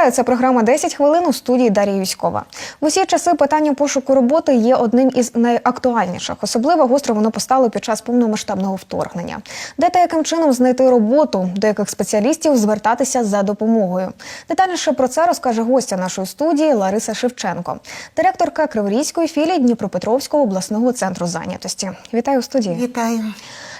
Вітаю, це програма «10 хвилин у студії Дар'я Юськова. В усі часи питання пошуку роботи є одним із найактуальніших. Особливо гостро воно постало під час повномасштабного вторгнення. Де та яким чином знайти роботу, до яких спеціалістів звертатися за допомогою. Детальніше про це розкаже гостя нашої студії Лариса Шевченко, директорка Криворізької філії Дніпропетровського обласного центру зайнятості. Вітаю у студії. Вітаю.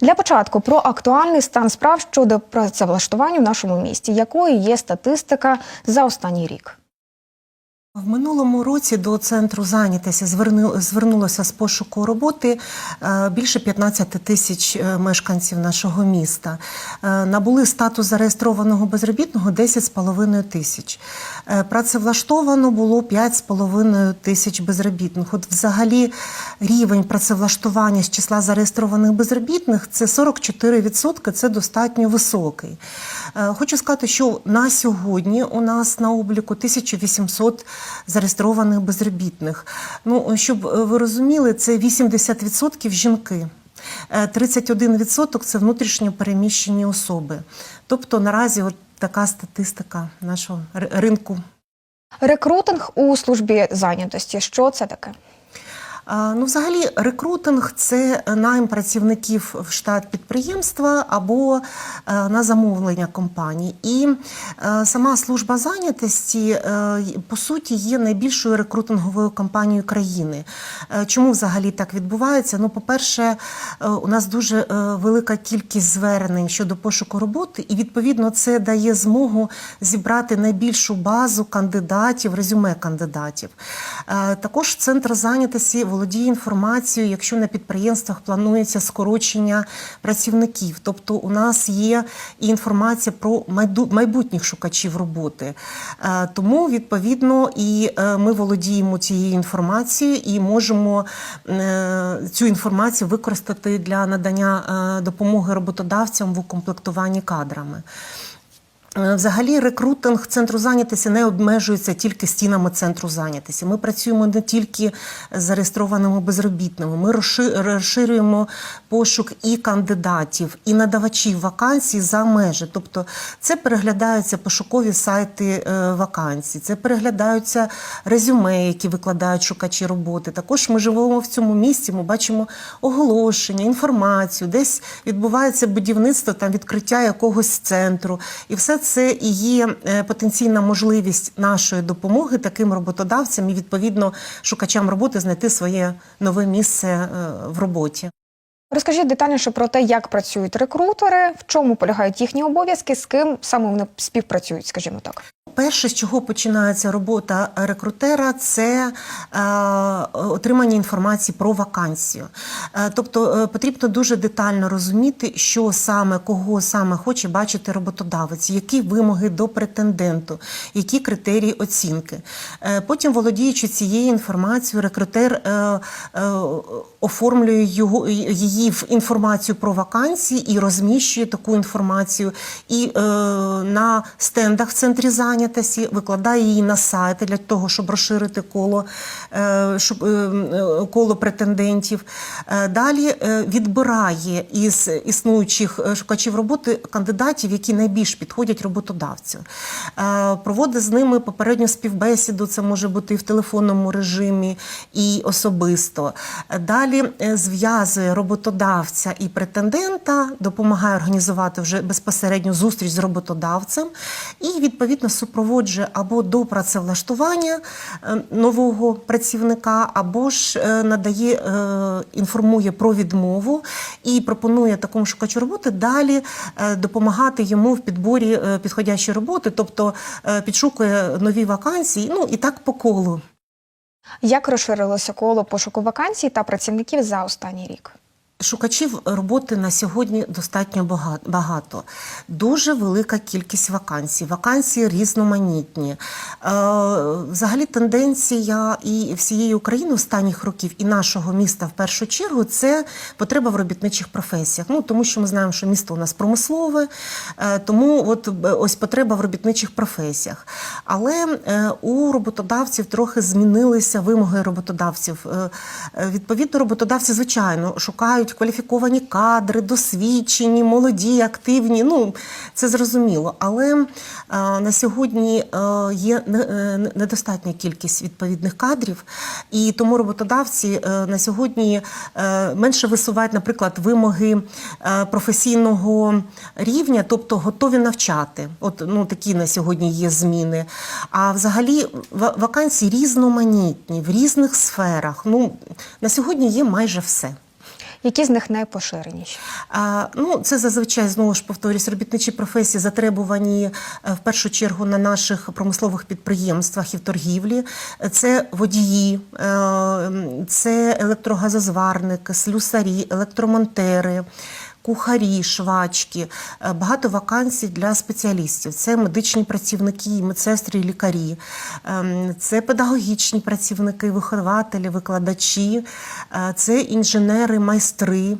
Для початку про актуальний стан справ щодо працевлаштування в нашому місті, якою є статистика за останній рік. В минулому році до центру зверну- звернулося з пошуку роботи е, більше 15 тисяч е, мешканців нашого міста. Е, Набули статус зареєстрованого безробітного 10,5 тисяч. Працевлаштовано було 5,5 тисяч безробітних. От взагалі рівень працевлаштування з числа зареєстрованих безробітних це 44%, це достатньо високий. Хочу сказати, що на сьогодні у нас на обліку 1800 зареєстрованих безробітних. Ну, щоб е, ви розуміли, це 80% жінки. Е, 31% це внутрішньо переміщені особи. Тобто наразі от така статистика нашого ри- ринку. Рекрутинг у службі зайнятості. Що це таке? Ну, взагалі, рекрутинг це найм працівників в штат підприємства або е, на замовлення компаній. І е, сама служба зайнятості е, по суті є найбільшою рекрутинговою компанією країни. Чому взагалі так відбувається? Ну, по-перше, у нас дуже велика кількість звернень щодо пошуку роботи, і відповідно це дає змогу зібрати найбільшу базу кандидатів, резюме кандидатів. Також центр зайнятості володіє інформацією, якщо на підприємствах планується скорочення працівників. Тобто у нас є і інформація про майбутніх шукачів роботи. Е, Тому відповідно і е, ми володіємо цією інформацією і можемо е, цю інформацію використати для надання допомоги роботодавцям в укомплектуванні кадрами. Е, Взагалі, рекрутинг центру зайнятості не обмежується тільки стінами центру зайнятості. Ми працюємо не тільки з зареєстрованими безробітними. Ми розши- розширюємо пошук і кандидатів, і надавачів вакансій за межі. Тобто, це переглядаються пошукові сайти е, вакансій, це переглядаються резюме, які викладають шукачі роботи. Також ми живемо в цьому місті. Ми бачимо оголошення, інформацію, десь відбувається будівництво там відкриття якогось центру, і все це і є е, потенційна можливість нашої допомоги таким роботодавцям і відповідно шукачам роботи знайти своє нове місце е, в роботі. Розкажіть детальніше про те, як працюють рекрутери, в чому полягають їхні обов'язки, з ким саме вони співпрацюють, скажімо так. Перше, з чого починається робота рекрутера, це е, отримання інформації про вакансію. Е, тобто е, потрібно дуже детально розуміти, що саме, кого саме хоче бачити роботодавець, які вимоги до претенденту, які критерії оцінки. Е, потім, володіючи цією інформацією, рекрутер е, е, оформлює його, її в інформацію про вакансії і розміщує таку інформацію і е, на стендах в центрі зайнятості, викладає її на сайти для того, щоб розширити коло, е, щоб, е, е, коло претендентів. Далі відбирає із існуючих шукачів роботи кандидатів, які найбільш підходять роботодавцю. Проводить з ними попередню співбесіду, це може бути і в телефонному режимі, і особисто. Далі зв'язує роботодавця і претендента, допомагає організувати вже безпосередню зустріч з роботодавцем і відповідно супроводжує або до працевлаштування е, нового працівника, або ж е, надає е, інформує про відмову і пропонує такому шукачу роботи далі допомагати йому в підборі підходящої роботи, тобто підшукує нові вакансії. Ну і так по колу. Як розширилося коло пошуку вакансій та працівників за останній рік? Шукачів роботи на сьогодні достатньо багато. Дуже велика кількість вакансій. Вакансії різноманітні. Е, Взагалі, тенденція і всієї України останніх років, і нашого міста в першу чергу, це потреба в робітничих професіях. Ну тому що ми знаємо, що місто у нас промислове, е, тому от ось потреба в робітничих професіях. Але е, у роботодавців трохи змінилися вимоги роботодавців. Відповідно, роботодавці, звичайно, шукають шукають кваліфіковані кадри, досвідчені, молоді, активні. Ну це зрозуміло. Але е, на сьогодні е, є е, недостатня кількість відповідних кадрів, і тому роботодавці на сьогодні менше висувають, наприклад, вимоги професійного рівня, тобто готові навчати. От ну такі на сьогодні є зміни. А взагалі вакансії різноманітні в різних сферах. Ну на сьогодні є майже все. Які з них найпоширеніші? А, ну, це зазвичай знову ж повторюсь, робітничі професії затребувані е, в першу чергу на наших промислових підприємствах і в торгівлі. Це водії, е, це електрогазозварники, слюсарі, електромонтери. Кухарі, швачки, Е, багато вакансій для спеціалістів. Це медичні працівники, медсестри, лікарі, Ем, це педагогічні працівники, вихователі, викладачі, е, це інженери, майстри.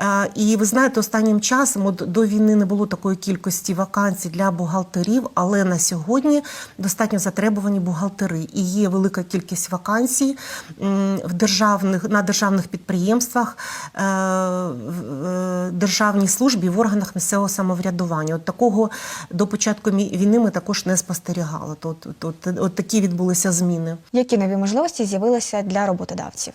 Е, І ви знаєте, останнім часом от до війни не було такої кількості вакансій для бухгалтерів, але на сьогодні достатньо затребувані бухгалтери. І є велика кількість вакансій в державних на державних підприємствах, державній службі в органах місцевого самоврядування. От такого до початку війни ми також не спостерігали. От, от, от, от такі відбулися зміни. Які нові можливості з'явилися для роботодавців?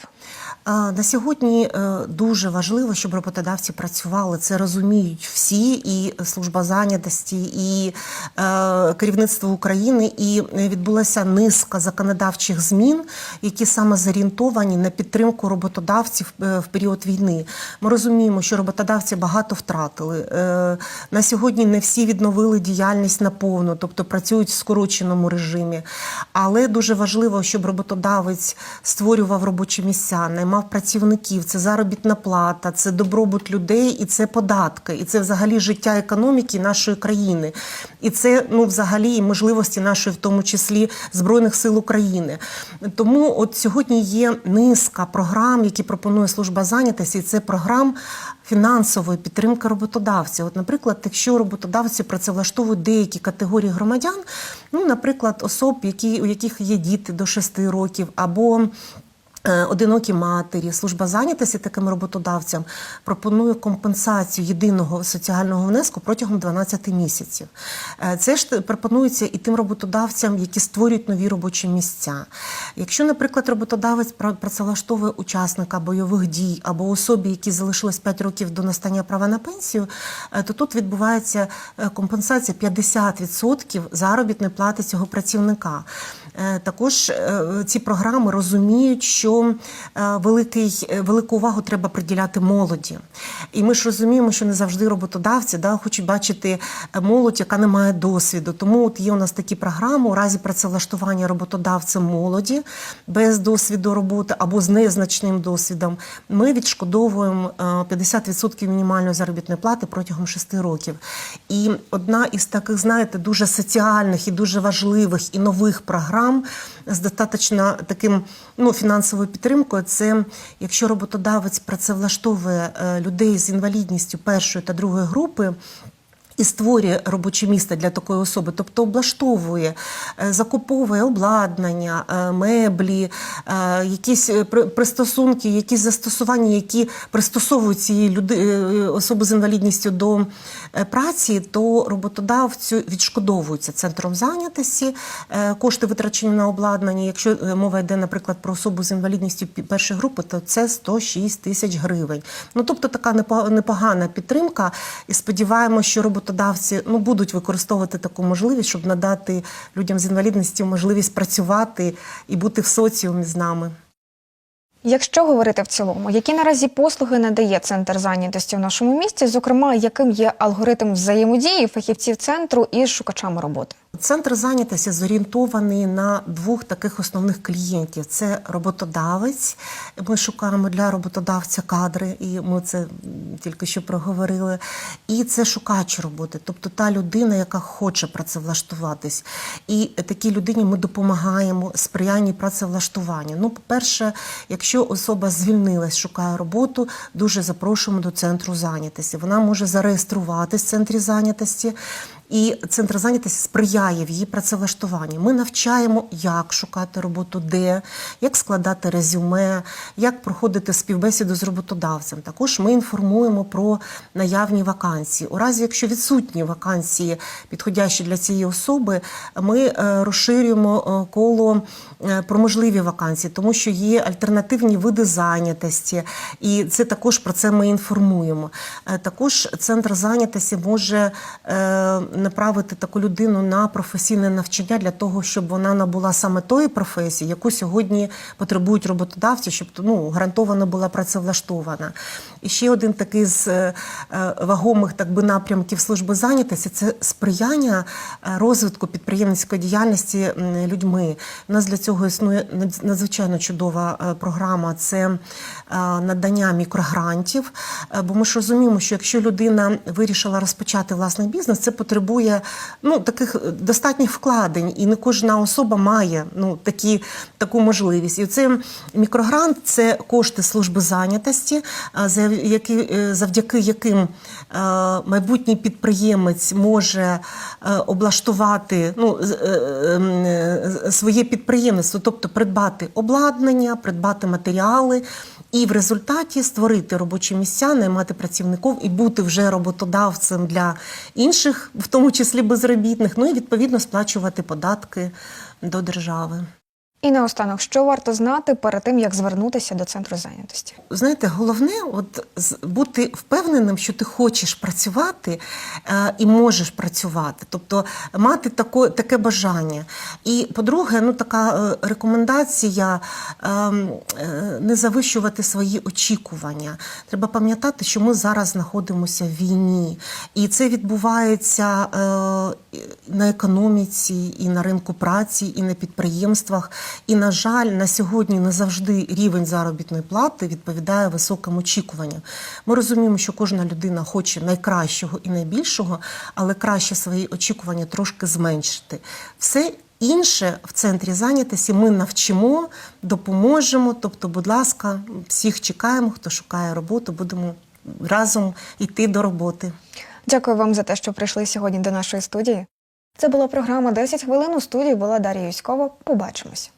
На сьогодні е, дуже важливо, щоб роботодавці працювали. Це розуміють всі, і служба зайнятості, і е, керівництво України. І відбулася низка законодавчих змін, які саме зорієнтовані на підтримку роботодавців е, в період війни. Ми розуміємо, що роботодавці багато втратили. Е, На сьогодні не всі відновили діяльність наповну, тобто працюють в скороченому режимі. Але дуже важливо, щоб роботодавець створював робочі місця, наймав працівників. Це заробітна плата, це добробут людей і це податки, і це взагалі життя економіки нашої країни. І це ну взагалі і можливості нашої, в тому числі збройних сил України. Тому от сьогодні є низка програм, які пропонує служба зайнятості. Це програм фінансової підтримки роботодавців. От, наприклад, якщо роботодавці працевлаштовують деякі категорії громадян, ну, наприклад, особ, які, у яких є діти до 6 років, або Одинокі матері, служба зайнятості таким роботодавцям пропонує компенсацію єдиного соціального внеску протягом 12 місяців. Е, Це ж пропонується і тим роботодавцям, які створюють нові робочі місця. Якщо, наприклад, роботодавець пра- працевлаштовує учасника бойових дій або особі, які залишилось 5 років до настання права на пенсію, е, то тут відбувається е, компенсація 50% заробітної плати цього працівника. Е, Також е, ці програми розуміють, що е, великий, велику увагу треба приділяти молоді. І ми ж розуміємо, що не завжди роботодавці да, хочуть бачити молодь, яка не має досвіду. Тому от є у нас такі програми у разі працевлаштування роботодавцем молоді без досвіду роботи або з незначним досвідом. Ми відшкодовуємо е, 50% мінімальної заробітної плати протягом 6 років. І одна із таких, знаєте, дуже соціальних і дуже важливих і нових програм з достатньо таким ну, фінансовою підтримкою. Це якщо роботодавець працевлаштовує е, людей з інвалідністю першої та другої групи. І створює робоче місце для такої особи, тобто облаштовує, е, закуповує обладнання, е, меблі, е, якісь пристосунки, якісь застосування, які пристосовують цієї люди, особи з інвалідністю до праці, то роботодавцю відшкодовуються центром зайнятості кошти витрачені на обладнання. Якщо мова йде, наприклад, про особу з інвалідністю першої групи, то це 106 тисяч гривень. Ну тобто така непогана підтримка, і сподіваємося, що роботодавці ну будуть використовувати таку можливість, щоб надати людям з інвалідністю можливість працювати і бути в соціумі з нами. Якщо говорити в цілому, які наразі послуги надає центр зайнятості в нашому місті, зокрема, яким є алгоритм взаємодії фахівців центру із шукачами роботи? Центр зайнятості зорієнтований на двох таких основних клієнтів: це роботодавець. Ми шукаємо для роботодавця кадри, і ми це тільки що проговорили. І це шукач роботи, тобто та людина, яка хоче працевлаштуватись. І такій людині ми допомагаємо сприянні працевлаштуванню. Ну, по-перше, якщо особа звільнилась, шукає роботу, дуже запрошуємо до центру зайнятості. Вона може зареєструватись в центрі зайнятості. І центр зайнятості сприяє в її працевлаштуванні. Ми навчаємо, як шукати роботу, де, як складати резюме, як проходити співбесіду з роботодавцем. Також ми інформуємо про наявні вакансії. У разі, якщо відсутні вакансії, підходящі для цієї особи, ми е, розширюємо е, коло е, про можливі вакансії, тому що є альтернативні види зайнятості, і це також про це ми інформуємо. Також центр зайнятості може направити таку людину на професійне навчання для того, щоб вона набула саме тої професії, яку сьогодні потребують роботодавці, щоб ну, гарантовано була працевлаштована. І ще один такий з е, вагомих так би напрямків служби зайнятості це сприяння е, розвитку підприємницької діяльності людьми. У нас для цього існує надзвичайно чудова е, програма. Це надання мікрогрантів. Бо ми ж розуміємо, що якщо людина вирішила розпочати власний бізнес, це потребує ну таких е, достатніх вкладень, і не кожна особа має ну такі таку можливість. І це мікрогрант це кошти служби зайнятості, за які е, завдяки яким е, майбутній підприємець може е, облаштувати ну, е, ем, е, своє підприємництво, тобто придбати обладнання, придбати матеріали. І в результаті створити робочі місця, наймати працівників і бути вже роботодавцем для інших, в тому числі безробітних, ну і відповідно сплачувати податки до держави. І наостанок, що варто знати перед тим, як звернутися до центру зайнятості? Знаєте, головне от бути впевненим, що ти хочеш працювати е, і можеш працювати, тобто мати тако, таке бажання. І по-друге, ну така е, рекомендація ем, е, не завищувати свої очікування. Треба пам'ятати, що ми зараз знаходимося в війні, і це відбувається е, на економіці, і на ринку праці, і на підприємствах. І, на жаль, на сьогодні не завжди рівень заробітної плати відповідає високим очікуванням. Ми розуміємо, що кожна людина хоче найкращого і найбільшого, але краще свої очікування трошки зменшити. Все інше в центрі зайнятості ми навчимо, допоможемо. Тобто, будь ласка, всіх чекаємо, хто шукає роботу, будемо разом йти до роботи. Дякую вам за те, що прийшли сьогодні до нашої студії. Це була програма «10 хвилин. У студії була Дар'я Юськова. Побачимось.